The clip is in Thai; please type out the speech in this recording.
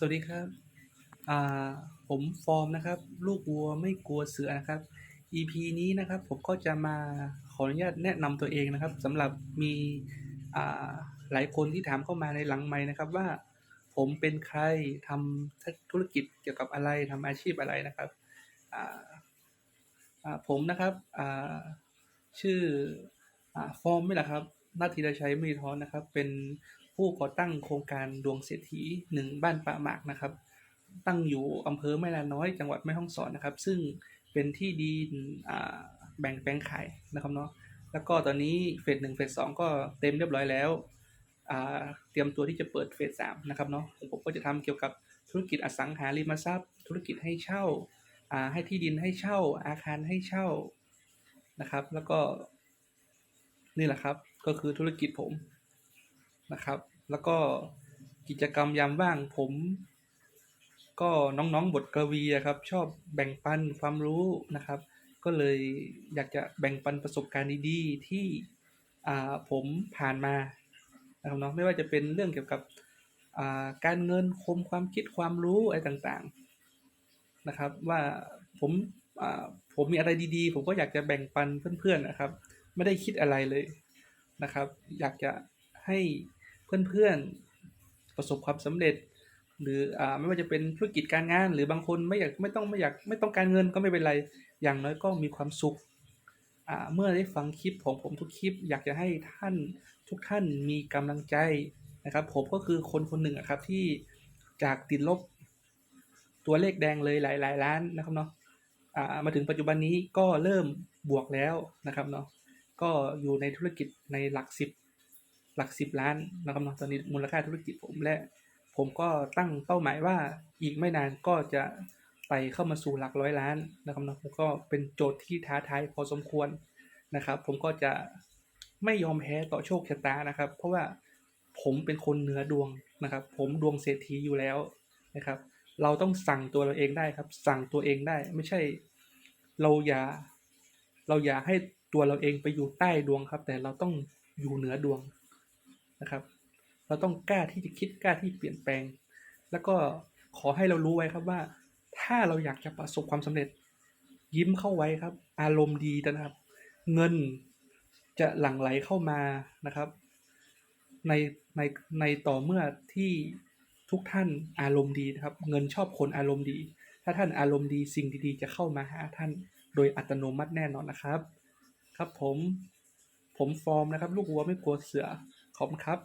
สวัสดีครับอ่าผมฟอร์มนะครับ ลูกวัวไม่กลัวเสือนะครับ EP นี้นะครับผมก็จะมาขออนุญาตแนะนำตัวเองนะครับสำหรับมีอ่าหลายคนที่ถามเข้ามาในหลังไม้นะครับว่า ผมเป็นใครทำธุรกิจเกี่ยวกับอะไรทำอาชีพอะไรนะครับอ่าอ่าผมนะครับอ่าชื่ออ่าฟอร์มไม่หละครับ นาทีรชัยไม่ท้อนนะครับ เป็นผู้ก่อตั้งโครงการดวงเศรษฐีหนึ่งบ้านป่าหมากนะครับ ตั้งอยู่อำเภอแม่ลาน้อยจังหวัดแม่ฮ่องสอนนะครับ ซึ่งเป็นที่ดินแบ่งแปลงขายนะครับเนาะแล้วก็ตอนนี้เฟสหนึ่งเฟสสองก็เต็มเรียบร้อยแล้วเตรียมตัวที่จะเปิดเฟสสามนะครับเนาะผมก็จะทำเกี่ยวกับธุรกิจอสังหาริมทรัพย์ ธุรกิจให้เช่าให้ที่ดินให้เช่าอาคารให้เช่านะครับ แล้วก็ นี่แหละครับ ก็คือธุรกิจผมนะครับ แล้วก็กิจกรรมยามว่างผม ก็น้องๆบทกวีครับ ชอบแบ่งปันความรู้นะครับ ก็เลยอยากจะแบ่งปันประสบการณ์ดีๆ ที่ผมผ่านมานะครับเนาะไม่ว่าจะเป็นเรื่องเกี่ยวกับการเงินคมความคิดความรู้อะไรต่างๆนะครับ ว่าผมผมมีอะไรดีๆ ผมก็อยากจะแบ่งปันเพื่อนๆนะครับ ไม่ได้คิดอะไรเลยนะครับ อยากจะให้เพื่อนๆประสบความสำเร็จ หรืออ่าไม่ว่าจะเป็นธุรกิจการงาน หรือบางคนไม่อยากไม่ต้องไม่อยากไม่ต้องการเงินก็ไม่เป็นไร อย่างน้อยก็มีความสุขอ่าเมื่อได้ฟังคลิปของผมทุกคลิป อยากจะให้ท่านทุกท่านมีกำลังใจนะครับ ผมก็คือคนคนหนึ่งครับที่จากติดลบตัวเลขแดงเลยหลายหลายล้านนะครับเนาะอ่ามาถึงปัจจุบันนี้ก็เริ่มบวกแล้วนะครับเนาะ ก็อยู่ในธุรกิจในหลักสิบหลักสิบล้านนะครับเนาะตอนนี้มูลค่าธุรกิจผมและ ผมก็ตั้งเป้าหมายว่าอีกไม่นานก็จะไปเข้ามาสู่หลักร้อยล้านนะครับนะผมก็เป็นโจทย์ที่ท้าทายพอสมควรนะครับ ผมก็จะไม่ยอมแพ้ต่อโชคชะตานะครับ เพราะว่าผมเป็นคนเหนือดวงนะครับ ผมดวงเศรษฐีอยู่แล้วนะครับ เราต้องสั่งตัวเราเองได้ครับ สั่งตัวเองได้ไม่ใช่ เราอย่า เราอย่าให้ ตัวเราเองไปอยู่ใต้ดวงครับ แต่เราต้องอยู่เหนือดวงนะครับ เราต้องกล้าที่จะคิดกล้าที่เปลี่ยนแปลง แล้วก็ขอให้เรารู้ไว้ครับว่า ถ้าเราอยากจะประสบความสำเร็จ ยิ้มเข้าไว้ครับ อารมณ์ดีนะครับ เงินจะหลั่งไหลเข้ามานะครับ ในในในต่อเมื่อที่ทุกท่านอารมณ์ดีนะครับ เงินชอบคนอารมณ์ดี ถ้าท่านอารมณ์ดีสิ่งดีๆ จะเข้ามาหาท่านโดยอัตโนมัติแน่นอนนะครับ ครับผม ผมฟอร์มนะครับ ลูกวัวไม่กลัวเสือขอบคุณครับ